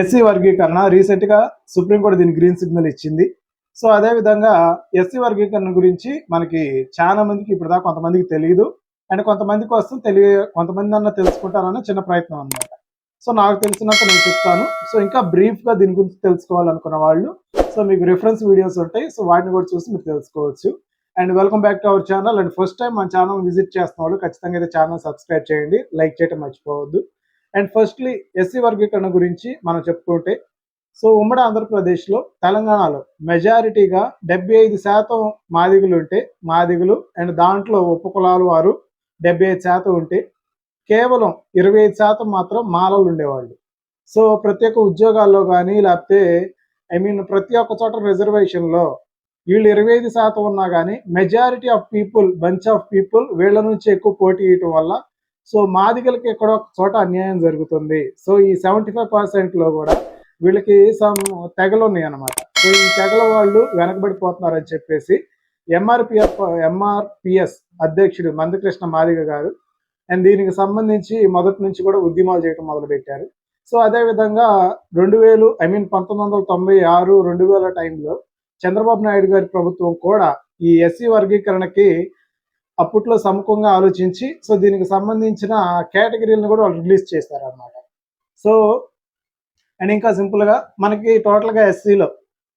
SC వర్గీకరణ రీసెంట్గా supreme court దీనికి గ్రీన్ సిగ్నల్ ఇచ్చింది. సో అదే విధంగా ఎస్సీ వర్గీకరణ గురించి మనకి చాలా మందికి ఇప్పుడు దాకా కొంతమందికి తెలియదు అండ్ కొంతమంది కోసం తెలియ కొంతమంది అన్న తెలుసుకుంటారన్న చిన్న ప్రయత్నం అన్నమాట. సో నాకు తెలిసినంత నేను చెప్తాను. సో ఇంకా బ్రీఫ్గా దీని గురించి తెలుసుకోవాలనుకున్న వాళ్ళు సో మీకు రిఫరెన్స్ వీడియోస్ ఉంటాయి. సో వాటిని కూడా చూసి మీరు తెలుసుకోవచ్చు. And welcome back to our channel and first time మన ఛానల్ విజిట్ చేస్తున్న వాళ్ళు ఖచ్చితంగా అయితే ఛానల్ సబ్స్క్రైబ్ చేయండి. లైక్ చేయడం మర్చిపోవద్దు. అండ్ ఫస్ట్లీ ఎస్సీ వర్గీకరణ గురించి మనం చెప్పుకుంటే సో ఉమ్మడి ఆంధ్రప్రదేశ్లో తెలంగాణలో మెజారిటీగా డెబ్బై ఐదు శాతం మాదిగులు ఉంటే మాదిగులు అండ్ దాంట్లో ఉపకులాల వారు డెబ్బై ఐదు శాతం ఉంటే కేవలం ఇరవై ఐదు శాతం మాత్రం మాలలు ఉండేవాళ్ళు. సో ప్రతి ఒక్క ఉద్యోగాల్లో కానీ లేకపోతే ఐ మీన్ ప్రతి ఒక్క చోట రిజర్వేషన్లో వీళ్ళు ఇరవై ఐదు శాతం ఉన్నా కానీ majority of people bunch of people వీళ్ళ నుంచి ఎక్కువ పోటీ ఇవ్వటం వల్ల సో మాదిగలకి ఎక్కడో ఒక చోట అన్యాయం జరుగుతుంది. సో ఈ సెవెంటీ ఫైవ్ పర్సెంట్లో కూడా వీళ్ళకి సమ్ తెగలు ఉన్నాయి అనమాట సో ఈ తెగల వాళ్ళు వెనకబడిపోతున్నారని చెప్పేసి ఎంఆర్పిఎఫ్ ఎంఆర్పిఎస్ అధ్యక్షుడు మందకృష్ణ మాదిగ గారు అండ్ దీనికి సంబంధించి మొదటి నుంచి కూడా ఉద్యమాలు చేయడం మొదలు పెట్టారు సో అదే విధంగా రెండు వేలు ఐ మీన్ పంతొమ్మిది వందల తొంభై ఆరు రెండు వేల టైంలో చంద్రబాబు నాయుడు గారి ప్రభుత్వం కూడా ఈ ఎస్సీ వర్గీకరణకి అప్పట్లో సముఖంగా ఆలోచించి సో దీనికి సంబంధించిన కేటగిరీలను కూడా వాళ్ళు రిలీజ్ చేస్తారన్నమాట సో అండ్ ఇంకా సింపుల్గా మనకి టోటల్గా ఎస్సీలో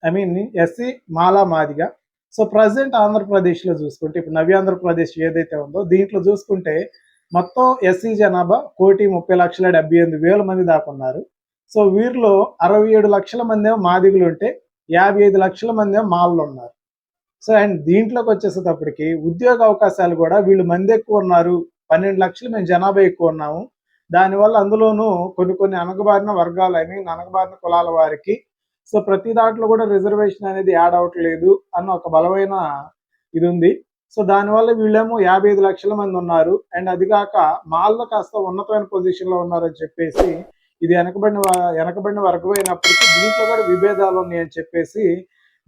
I mean SC Mala Madiga. So present ఆంధ్రప్రదేశ్లో చూసుకుంటే ఇప్పుడు నవ్య ఆంధ్రప్రదేశ్ ఏదైతే ఉందో దీంట్లో చూసుకుంటే మొత్తం ఎస్సీ జనాభా కోటి ముప్పై లక్షల డెబ్బై ఎనిమిది వేల మంది దాకా ఉన్నారు. సో వీరిలో అరవై ఏడు లక్షల మంది మాదిగులు ఉంటే యాభై ఐదు లక్షల మంది మాలలు ఉన్నారు. సో అండ్ దీంట్లోకి వచ్చేసేటప్పటికి ఉద్యోగ అవకాశాలు కూడా వీళ్ళు మంది ఎక్కువ ఉన్నారు. పన్నెండు లక్షలు మేము జనాభా ఎక్కువ ఉన్నాము. దానివల్ల అందులోనూ కొన్ని కొన్ని అనగబారిన వర్గాలు ఐ మీన్ అనగబారిన కులాల వారికి సో ప్రతి దాంట్లో కూడా రిజర్వేషన్ అనేది యాడ్ అవ్వట్లేదు అన్న ఒక బలమైన ఇది ఉంది సో దానివల్ల వీళ్ళేమో యాభై ఐదు లక్షల మంది ఉన్నారు. అండ్ అది కాక మాల్లో కాస్త ఉన్నతమైన పొజిషన్లో ఉన్నారని చెప్పేసి ఇది వెనకబడిన వెనకబడిన వర్గం అయినప్పటికీ దీంట్లో కూడా విభేదాలు ఉన్నాయని చెప్పేసి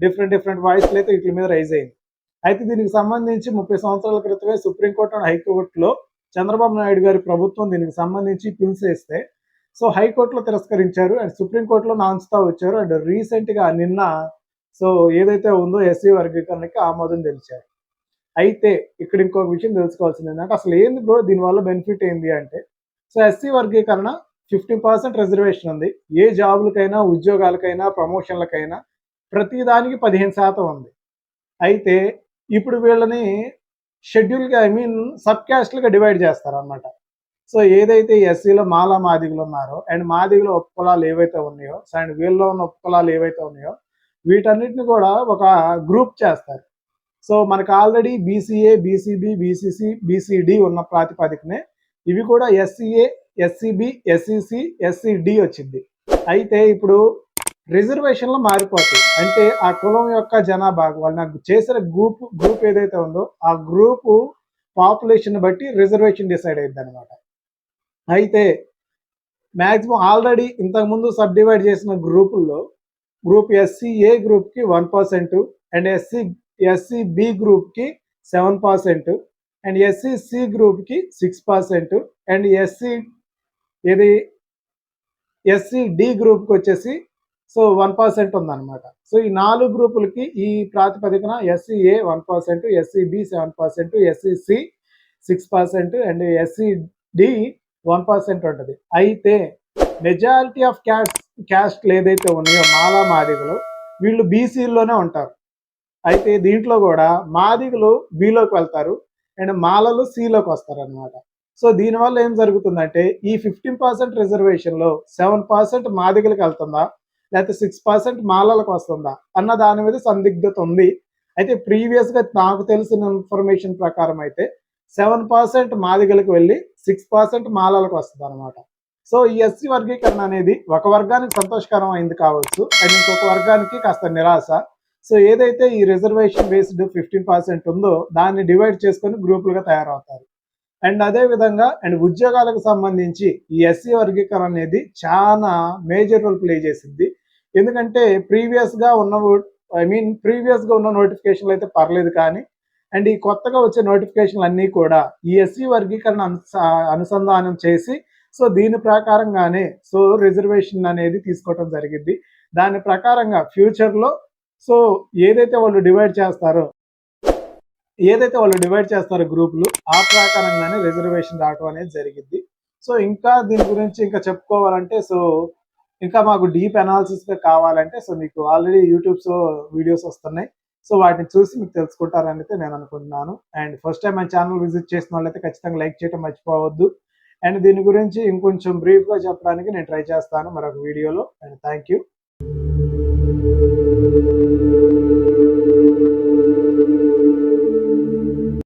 డిఫరెంట్ డిఫరెంట్ వాయిస్లు అయితే వీటి మీద రైజ్ అయింది. అయితే దీనికి సంబంధించి ముప్పై సంవత్సరాల క్రితమే సుప్రీంకోర్టు అండ్ హైకోర్టులో చంద్రబాబు నాయుడు గారి ప్రభుత్వం దీనికి సంబంధించి పిల్స్ వేస్తే సో హైకోర్టులో తిరస్కరించారు అండ్ సుప్రీంకోర్టులో నాన్స్తా వచ్చారు అండ్ రీసెంట్గా నిన్న సో ఏదైతే ఉందో ఎస్సీ వర్గీకరణకి ఆమోదం తెలిచారు అయితే ఇక్కడ ఇంకొక విషయం తెలుసుకోవాల్సింది ఏంటంటే అసలు ఏంది బ్రో దీనివల్ల బెనిఫిట్ ఏంది అంటే సో ఎస్సీ వర్గీకరణ ఫిఫ్టీ పర్సెంట్ రిజర్వేషన్ ఉంది. ఏ జాబులకైనా ఉద్యోగాలకైనా ప్రమోషన్లకైనా ప్రతి దానికి పదిహేను శాతం ఉంది. అయితే ఇప్పుడు వీళ్ళని షెడ్యూల్గా ఐ మీన్ సబ్ క్యాస్ట్లుగా డివైడ్ చేస్తారనమాట సో ఏదైతే ఎస్సీలో మాలా మాదిగులు ఉన్నారో అండ్ మాదిగులో ఉపకులాలు ఏవైతే ఉన్నాయో అండ్ వీళ్ళలో ఉన్న ఉపకులాలు ఏవైతే ఉన్నాయో వీటన్నిటిని కూడా ఒక గ్రూప్ చేస్తారు. సో మనకు already BCA BCB BCC BCD ఉన్న ప్రాతిపదికనే ఇవి కూడా ఎస్సీఏ ఎస్సీబీ ఎస్సీసీ ఎస్సీడి వచ్చింది. అయితే ఇప్పుడు రిజర్వేషన్లు మారిపోతాయి. అంటే ఆ కులం యొక్క జనాభా వాళ్ళు నాకు చేసిన గ్రూప్ గ్రూప్ ఏదైతే ఉందో ఆ గ్రూప్ పాపులేషన్ బట్టి రిజర్వేషన్ డిసైడ్ అయింది అనమాట అయితే మ్యాక్సిమం ఆల్రెడీ ఇంతకుముందు సబ్ డివైడ్ చేసిన గ్రూపుల్లో గ్రూప్ ఎస్సీ ఏ గ్రూప్కి one percent and SC SC B గ్రూప్కి seven percent and SC C గ్రూప్కి సిక్స్ పర్సెంట్ అండ్ ఎస్సీ ఇది ఎస్సీ డి గ్రూప్కి వచ్చేసి సో వన్ పర్సెంట్ ఉందన్నమాట. సో ఈ నాలుగు గ్రూపులకి ఈ ప్రాతిపదికన SCA one percent SCB seven percent SC C six percent and SC D one percent ఉంటుంది. అయితే మెజారిటీ ఆఫ్ క్యాస్ట్ క్యాస్ట్లు ఏదైతే ఉన్నాయో మాలా మాదిగలు వీళ్ళు బీసీల్లోనే ఉంటారు. అయితే దీంట్లో కూడా మాదిగలు బీలోకి వెళ్తారు అండ్ మాలలు సిలోకి వస్తారు అనమాట సో దీనివల్ల ఏం జరుగుతుందంటే ఈ ఫిఫ్టీన్ పర్సెంట్ రిజర్వేషన్లో సెవెన్ పర్సెంట్ మాదిగలకు వెళ్తుందా? లేకపోతే సిక్స్ పర్సెంట్ మాలలకు వస్తుందా? అన్న దాని మీద సందిగ్ధత ఉంది. అయితే ప్రీవియస్గా నాకు తెలిసిన ఇన్ఫర్మేషన్ ప్రకారం అయితే సెవెన్ పర్సెంట్ మాదిగలకు వెళ్ళి సిక్స్ పర్సెంట్ మాలలకు వస్తుంది అనమాట సో ఈ ఎస్సీ వర్గీకరణ అనేది ఒక వర్గానికి సంతోషకరం అయింది కావచ్చు. అండ్ ఇంకొక వర్గానికి కాస్త నిరాశ. సో ఏదైతే ఈ రిజర్వేషన్ బేస్డ్ ఫిఫ్టీన్ పర్సెంట్ ఉందో దాన్ని డివైడ్ చేసుకొని గ్రూపులుగా తయారవుతారు. అండ్ అదే విధంగా అండ్ ఉద్యోగాలకు సంబంధించి ఈ ఎస్సీ వర్గీకరణ అనేది చాలా మేజర్ రోల్ ప్లే చేసింది. ఎందుకంటే ప్రీవియస్గా ఉన్న ఐ మీన్ ప్రీవియస్గా ఉన్న నోటిఫికేషన్లు అయితే పర్లేదు కానీ అండ్ ఈ కొత్తగా వచ్చే నోటిఫికేషన్లు అన్నీ కూడా ఈ ఎస్సీ వర్గీకరణ అనుస- అనుసంధానం చేసి సో దీని ప్రకారంగానే సో రిజర్వేషన్ అనేది తీసుకోవటం జరిగింది. దాని ప్రకారంగా ఫ్యూచర్లో సో ఏదైతే వాళ్ళు డివైడ్ చేస్తారో ఏదైతే వాళ్ళు డివైడ్ చేస్తారో గ్రూపులు ఆ ప్రకారంగానే రిజర్వేషన్ రావటం అనేది జరిగింది. సో ఇంకా దీని గురించి ఇంకా చెప్పుకోవాలంటే సో ఇంకా మాకు డీప్ అనాలిసిస్గా కావాలంటే సో మీకు ఆల్రెడీ యూట్యూబ్స్ వీడియోస్ వస్తున్నాయి. సో వాటిని చూసి మీకు తెలుసుకుంటారని అయితే నేను అనుకుంటున్నాను. అండ్ ఫస్ట్ టైం మన ఛానల్ విజిట్ చేసిన వాళ్ళైతే ఖచ్చితంగా లైక్ చేయడం మర్చిపోవద్దు. అండ్ దీని గురించి ఇంకొంచెం బ్రీఫ్గా చెప్పడానికి నేను ట్రై చేస్తాను మరొక వీడియోలో అండ్ థ్యాంక్ యూ